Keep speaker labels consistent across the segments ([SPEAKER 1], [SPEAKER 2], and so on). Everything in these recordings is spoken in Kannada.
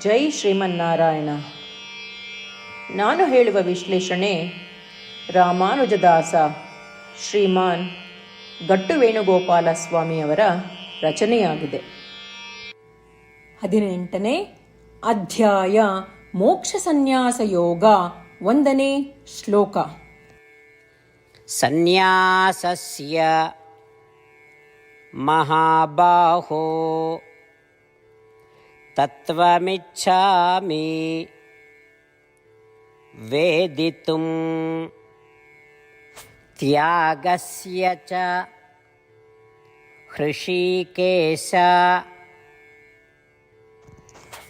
[SPEAKER 1] ಜೈ ಶ್ರೀಮನ್ನಾರಾಯಣ. ನಾನು ಹೇಳುವ ವಿಶ್ಲೇಷಣೆ ರಾಮಾನುಜದಾಸ ಶ್ರೀಮಾನ್ ಗಟ್ಟು ವೇಣುಗೋಪಾಲ ಸ್ವಾಮಿಯವರ ರಚನೆಯಾಗಿದೆ. ಹದಿನೆಂಟನೇ ಅಧ್ಯಾಯ ಮೋಕ್ಷ ಸನ್ಯಾಸ ಯೋಗ ಒಂದನೇ ಶ್ಲೋಕ.
[SPEAKER 2] ಸನ್ಯಾಸಸ್ಯ ಮಹಾಬಾಹೋ. तत्त्वमिच्छामि वेदितुं त्यागस्य च हृषीकेश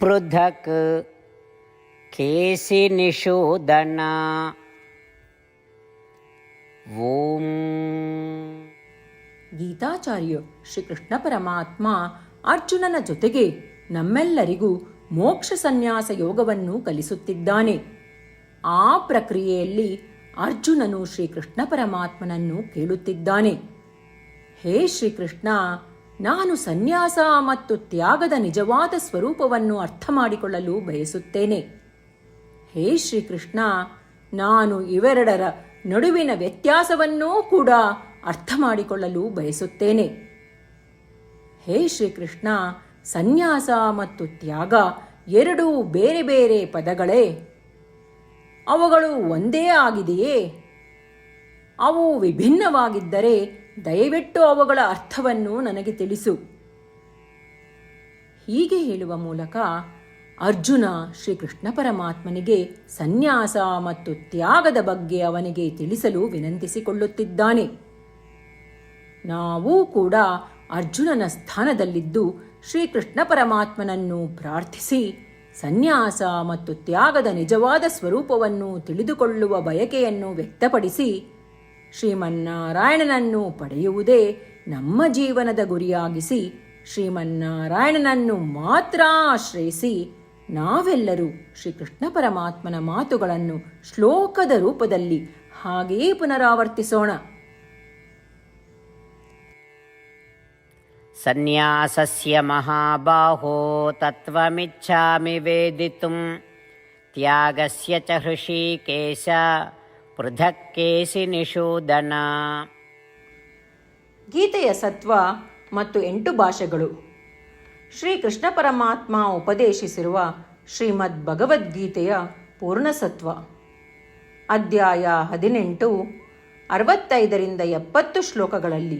[SPEAKER 2] पृथक् केशिनिषूदना ಓಂ
[SPEAKER 1] ಗೀತಾಚಾರ್ಯ ಶ್ರೀಕೃಷ್ಣ ಪರಮಾತ್ಮ ಅರ್ಜುನನ ಜೊತೆಗೆ ನಮ್ಮೆಲ್ಲರಿಗೂ ಮೋಕ್ಷ ಸನ್ಯಾಸ ಯೋಗವನ್ನು ಕಲಿಸುತ್ತಿದ್ದಾನೆ. ಆ ಪ್ರಕ್ರಿಯೆಯಲ್ಲಿ ಅರ್ಜುನನು ಶ್ರೀಕೃಷ್ಣ ಪರಮಾತ್ಮನನ್ನು ಕೇಳುತ್ತಿದ್ದಾನೆ. ಹೇ ಶ್ರೀಕೃಷ್ಣ, ನಾನು ಸನ್ಯಾಸ ಮತ್ತು ತ್ಯಾಗದ ನಿಜವಾದ ಸ್ವರೂಪವನ್ನು ಅರ್ಥ ಮಾಡಿಕೊಳ್ಳಲು ಬಯಸುತ್ತೇನೆ. ಹೇ ಶ್ರೀಕೃಷ್ಣ, ನಾನು ಇವೆರಡರ ನಡುವಿನ ವ್ಯತ್ಯಾಸವನ್ನೂ ಕೂಡ ಅರ್ಥ ಮಾಡಿಕೊಳ್ಳಲು ಬಯಸುತ್ತೇನೆ. ಹೇ ಶ್ರೀಕೃಷ್ಣ ಸನ್ಯಾಸ ಮತ್ತು ತ್ಯಾಗ ಎರಡೂ ಬೇರೆ ಬೇರೆ ಪದಗಳೇ. ಅವುಗಳು ಒಂದೇ ಆಗಿದೆಯೇ? ಅವು ವಿಭಿನ್ನವಾಗಿದ್ದರೆ ದಯವಿಟ್ಟು ಅವುಗಳ ಅರ್ಥವನ್ನು ನನಗೆ ತಿಳಿಸು. ಹೀಗೆ ಹೇಳುವ ಮೂಲಕ ಅರ್ಜುನ ಶ್ರೀಕೃಷ್ಣ ಪರಮಾತ್ಮನಿಗೆ ಸನ್ಯಾಸ ಮತ್ತು ತ್ಯಾಗದ ಬಗ್ಗೆ ಅವನಿಗೆ ತಿಳಿಸಲು ವಿನಂತಿಸಿಕೊಳ್ಳುತ್ತಿದ್ದಾನೆ. ನಾವೂ ಕೂಡ ಅರ್ಜುನನ ಸ್ಥಾನದಲ್ಲಿದ್ದು ಶ್ರೀಕೃಷ್ಣ ಪರಮಾತ್ಮನನ್ನು ಪ್ರಾರ್ಥಿಸಿ, ಸನ್ಯಾಸ ಮತ್ತು ತ್ಯಾಗದ ನಿಜವಾದ ಸ್ವರೂಪವನ್ನು ತಿಳಿದುಕೊಳ್ಳುವ ಬಯಕೆಯನ್ನು ವ್ಯಕ್ತಪಡಿಸಿ, ಶ್ರೀಮನ್ನಾರಾಯಣನನ್ನು ಪಡೆಯುವುದೇ ನಮ್ಮ ಜೀವನದ ಗುರಿಯಾಗಿಸಿ, ಶ್ರೀಮನ್ನಾರಾಯಣನನ್ನು ಮಾತ್ರ ಆಶ್ರಯಿಸಿ ನಾವೆಲ್ಲರೂ ಶ್ರೀಕೃಷ್ಣ ಪರಮಾತ್ಮನ ಮಾತುಗಳನ್ನು ಶ್ಲೋಕದ ರೂಪದಲ್ಲಿ ಹಾಗೆಯೇ ಪುನರಾವರ್ತಿಸೋಣ.
[SPEAKER 2] सन्न्यासस्य महाबाहो तत्त्वमिच्छामि वेदितुं त्यागस्य च हृषीकेश पृथक् केशिनिषूदन
[SPEAKER 1] ಗೀತೆಯ ಸತ್ವ ಮತ್ತು ಎಂಟು ಭಾಷೆಗಳು ಶ್ರೀಕೃಷ್ಣ ಪರಮಾತ್ಮ ಉಪದೇಶಿಸಿರುವ ಶ್ರೀಮದ್ ಭಗವದ್ಗೀತೆಯ ಪೂರ್ಣಸತ್ವ ಅಧ್ಯಾಯ ಹದಿನೆಂಟು ಅರವತ್ತೈದರಿಂದ ಎಪ್ಪತ್ತು ಶ್ಲೋಕಗಳಲ್ಲಿ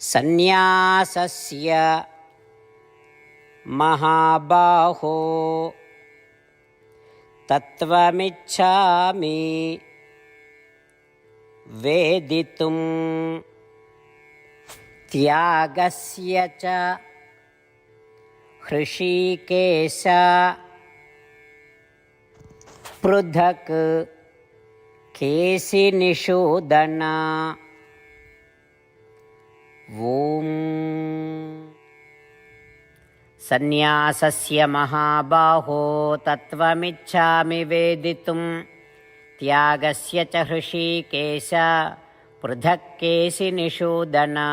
[SPEAKER 2] सन्न्यासस्य महाबाहो। तत्त्वमिच्छामि वेदितुं त्यागस्य च हृषीकेश पृथक् केशिनिषूदना ॐ सन्न्यासस्य महाबाहो तत्त्वमिच्छामि वेदितुं त्यागस्य च हृषीकेश पृथक् केशिनिषूदना